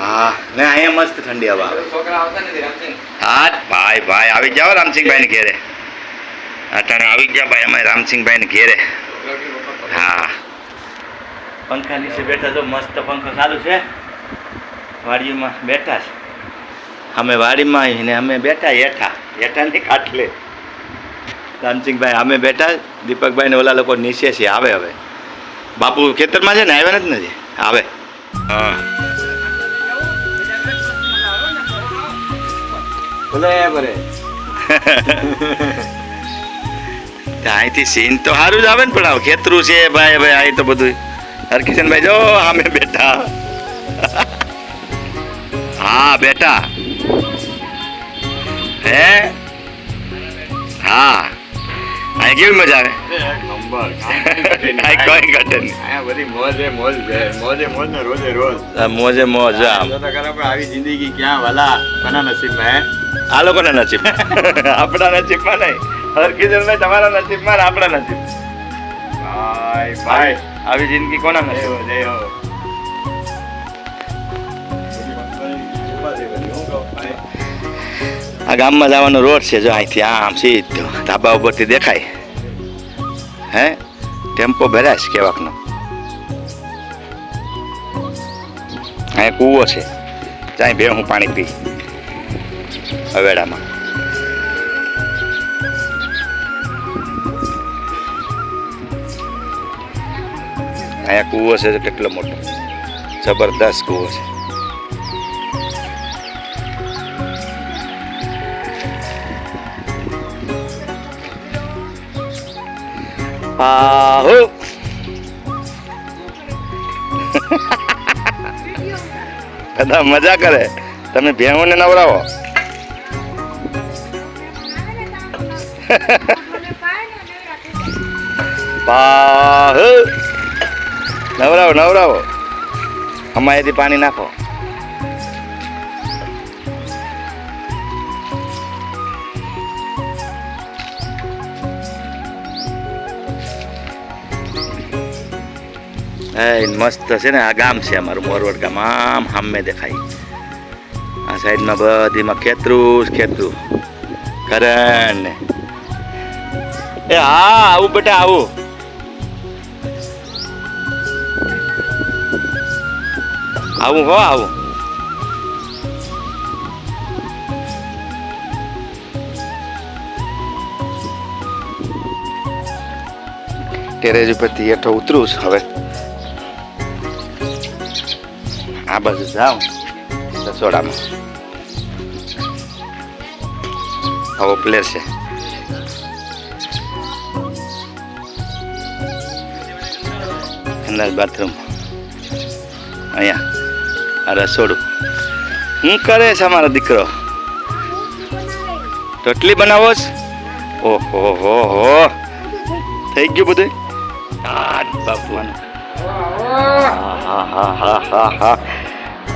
હા ને અહીંયા મસ્ત ઠંડી હવા આવે. હા ભાઈ ભાઈ આવી જાઓ રામસિંહભાઈ ને ઘેરે. અટાણે આવી ગયા ભાઈ અમે રામસિંહભાઈ ને ઘેરે. હા. પંખા નીચે બેઠા છો મસ્ત પંખો ચાલુ છે. વાડીમાં બેઠા છે. અમે વાડીમાં ને અમે બેઠા હેઠા. હેઠા નહીં ખાટલે. રામસિંહભાઈ અમે બેઠા દીપકભાઈ ને ઓલા લોકો નીચે છે આવે હવે. બાપુ ખેતરમાં છે ને આવ્યા નથી નથી આવે. હા. ભલે અહીંથી સીન તો સારું જ આવે ને પણ આવું ખેતરું છે ભાઈ ભાઈ અહીં તો બધું. હરકિશનભાઈ જો અમે બેઠા. હા બેટા હે? હા. અહીં કેવી મજા આવે? અહીં નહીં અહીંયા બધી મોજે મોજ છે. મોજે મોજ ને રોજે મોજે મોજ આમ. તો ખરા પણ આવી જિંદગી ક્યાં વાલા? મના નસીબમાં હે? આ લોકોના નસીબ આપણા નસીબમાં નહીં. હરકિશનભાઈ તમારા નસીબમાં ને આપણા નસીબ ભાઈ ભાઈ. આવી જિંદગી કોના નસીબ જય હો. આ ગામમાં જવાનો રોડ છે જો અહીંથી આમ સીધો ધાબા ઉપરથી દેખાય. હે? ટેમ્પો ભરાશ કેવાકનો અહીંયા કૂવો છે. ત્યાં બે હું પાણી પી. હવેડામાં અહીંયા કૂવો છે કેટલો મોટો. જબરદસ્ત કૂવો છે. આહો બધા મજા કરે. તમે ભેહોને નવરાવો. નવરાવો નવરાવો. અમારેથી પાણી નાખો. એ મસ્ત છે ને, આ ગામ છે અમારું, મોરવડ ગામ, આમ સામે દેખાય. આ સાઈડમાં બધીમાં ખેતરું જ ખેતરું. કરણ એ હા, આવું બેટા, આવું. આવું હો, આવું. ટેરેજ ઉપરથી હેઠો ઉતરું છું હવે. આ બાજુ જાઉં રસોડામાં આવો પ્લેર છે અંદર બાથરૂમ અહીંયા આ રસોડું શું કરે છે અમારો દીકરો રોટલી બનાવો છે ઓહો હો હો થઈ ગયું બધું આ બાપુનું હા હા હા હા હા હા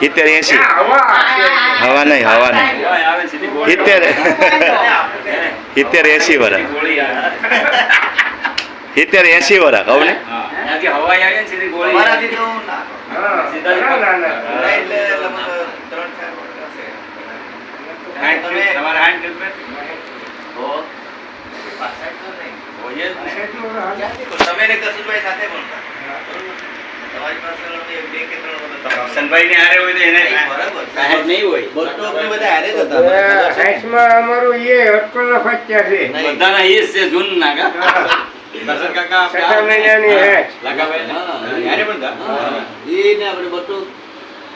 સિત્તેર એસી હવા. હવા નહીં હવા નહીં. સિત્તેર. સિત્તેર એસી આવે. સિત્તેર એસી વર્ષ કહું ને? તમે- કશુભાઈ સાથે ભણતા. કે હારે હોય તો એને. નહીં હોય આપણે બધા હારે જ હતા. મને એ ખબર છે. સાઈડમાં અમારું એ હટકોના ફચ્યા છે બધાના ઈ છે જૂન ના કા દર્શન કાકા છઠ્ઠા હે. લાગાભાઈ હારે પણ હતા? ને આપણે બટ્ટો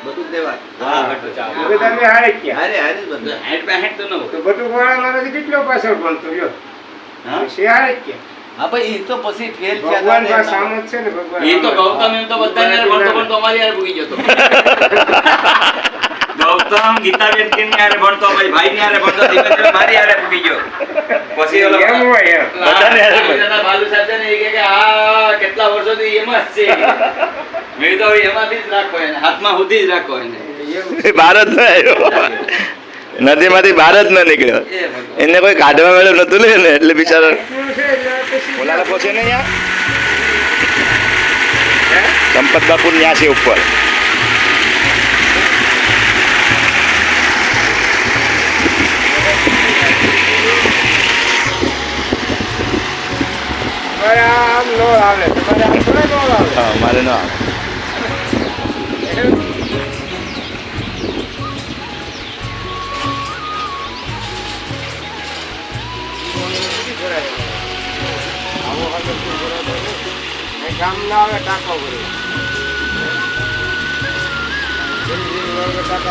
બધું દેવા. હા હારે જ હારે હારે જ બધા. પે તો ન તો બધું વાળા કેટલો પાછળ ભણતો રહ્યો હા? જ ગયા હા ભાઈ ઈ તો પછી ફેલ ભગવાન હતા પાસે ને આમ જ છે ને ભગવાન એ તો ગૌતમ એમ તો બધાને હારે ભણતો પણ અમારી હારે પૂગી જતો. ગૌતમ ગીતાબેન કેમ ની ભણતો? પછી ભાઈ ની હારે ભણતો ધીમે ધીમે મારી હારે પૂકી ગયો. પછી ઓલો એમ હોય એમ. બધાને હારે ભણતો. બાલુ સાહેબ છે ને એ કે આ કેટલા વર્ષોથી એમાં જ છે. મેં તો એમાંથી જ રાખો એને. હાથમાં સુધી જ રાખો એને. ભારત ન આવ્યો. નદીમાંથી ભારત ન નીકળ્યો. એને કોઈ કાઢવા વાળું નતું ને એટલે બિચારો એટલું છે એટલે પછી ઓલા લોકો છે ને અહીંયા સંપત બાપુ ત્યાં છે ઉપર તમારે આમ નો આવે તમારે આમ થોડા નો આવે ટાંકા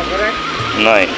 ભરે. નહીં.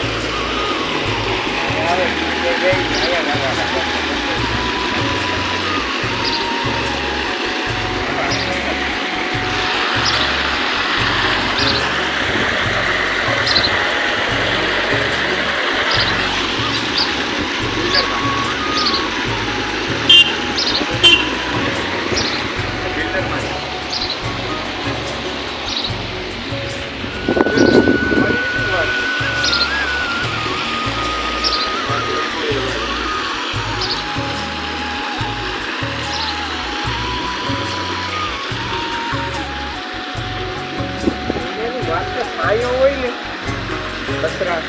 કચરા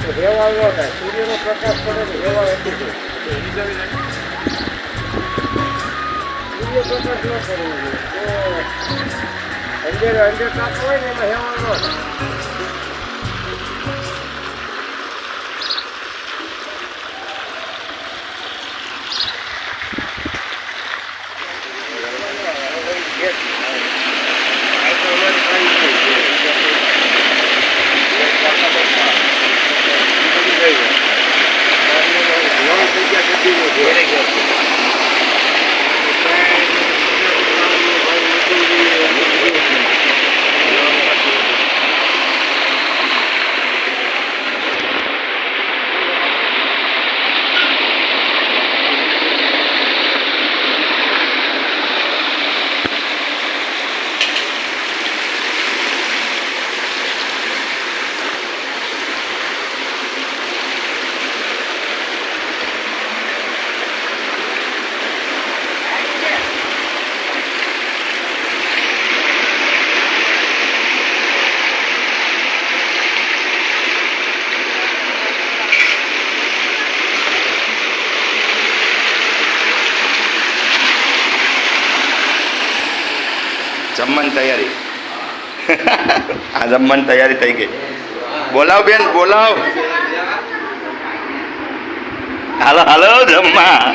તો થાય સૂર્યનો પ્રકાશ પડે તો રેવાળ હતી જાય. સૂર્ય પ્રકાશ ન કરવો જોઈએ. તો અંજેર તાપ હોય ને એમાં હેવા ન થાય જમવાની તૈયારી. આ જમવાની તૈયારી થઈ ગઈ. બોલાવ બેન, બોલાવ. હાલો હાલો, જમવા.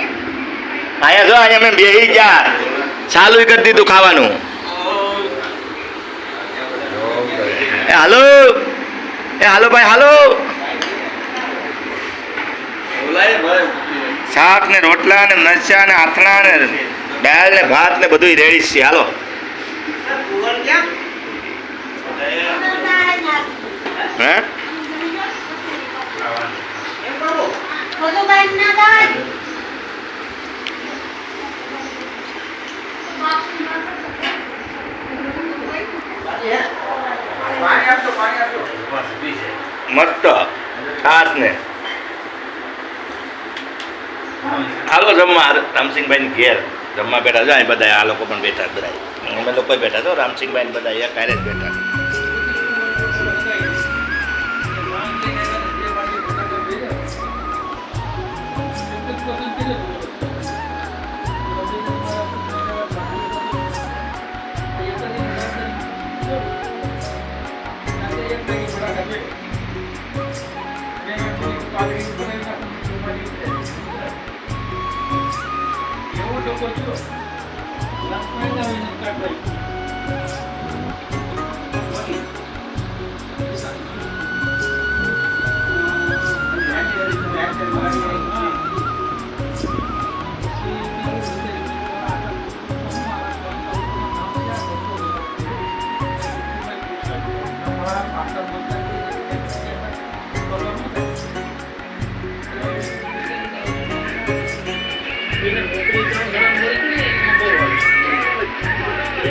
અહીંયા જો, અહીંયા મેં બેહી ગયા. ચાલુ કરી દીધું ખાવાનું. એ, હાલો. એ, હાલો ભાઈ, હાલો. શાક ને રોટલા ને મરચા ને આથણા ને દાળ ને ભાત ને બધું રેડી છે. હાલો. હે મસ્ત. છાસ ને. હાલો જમવા રામસિંહભાઈ ઘેર. જમવા બેઠા જાય બધા આ લોકો પણ બેઠા બધા અમે લોકો બેઠા છો રામસિંહભાઈ બધા અહીંયા કારે જ બેઠા.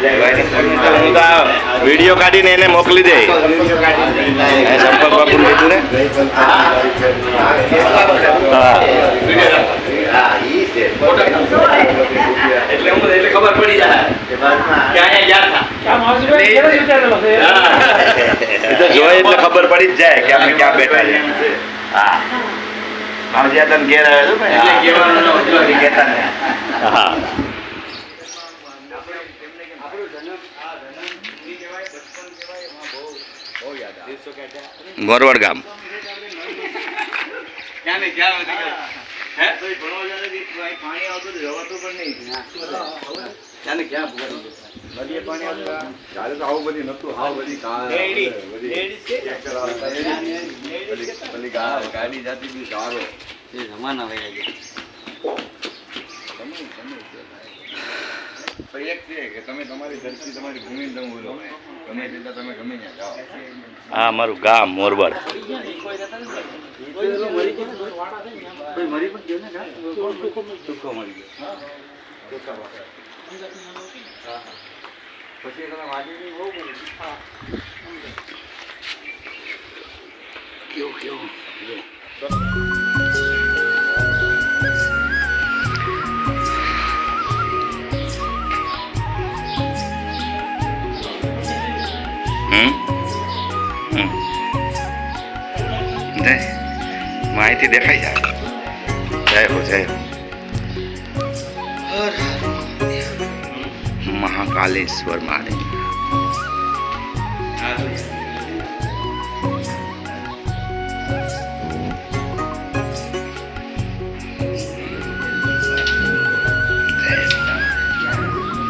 હું તો વીડિયો કાઢીને એને મોકલી દે. સંપર્ક બાપુ લીધું ને ખબર પડી જાય કે અહીંયા ગયા એટલે ખબર પડી જ જાય કે આપણે ક્યાં બેઠા છે. હા. માવજી તને ઘેર આવ્યો હતો ને હા મોરવડ ગામ ક્યાં ને ક્યાં વધી ગયા? હે? પાણી આવતું હતું, જવાતું પણ નહીં. ક્યાં ને ક્યાં ભૂગર્ભ જતા. નદીએ પાણી આવતું હતું. ત્યારે તો આવું બધી નતું આવું બધી કા- એડી. બધી એડી છે? ટ્રેક્ટર આવતા એડી. બધી- બધી ગામ ગાડી જાતી બી સારો. એક છે કે તમે તમારી ધરતી તમારી ભૂમિ તમે બોલો. આ અમારું ગામ કેવું પછી તમે માહિતી દેખાઈ જાય જય હો જય હો. મહાકાલેશ્વર મહાદેવ.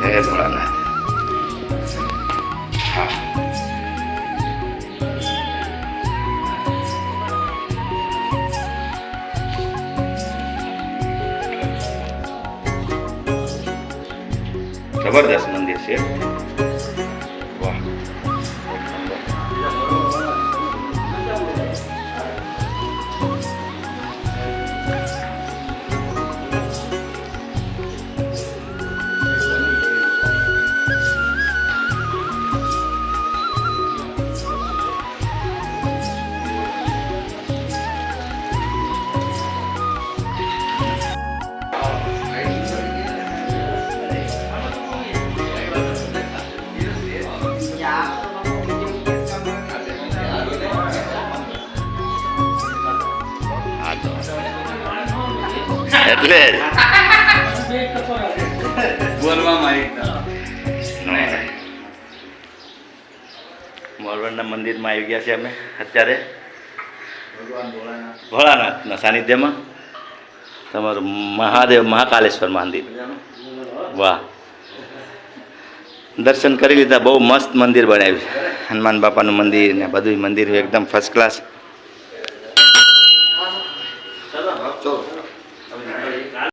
જય ભોળાનાથ. જબરદસ્ત મંદિર મોરવડના મંદિરમાં આવી ગયા છે અમે અત્યારે. ભોળાનાથના સાનિધ્યમાં. તમારું મહાદેવ મહાકાલેશ્વર મંદિર. વાહ. દર્શન કરી લીધા. બહુ મસ્ત મંદિર બનાવ્યું છે. હનુમાન બાપાનું મંદિર ને બધું મંદિર એકદમ ફર્સ્ટ ક્લાસ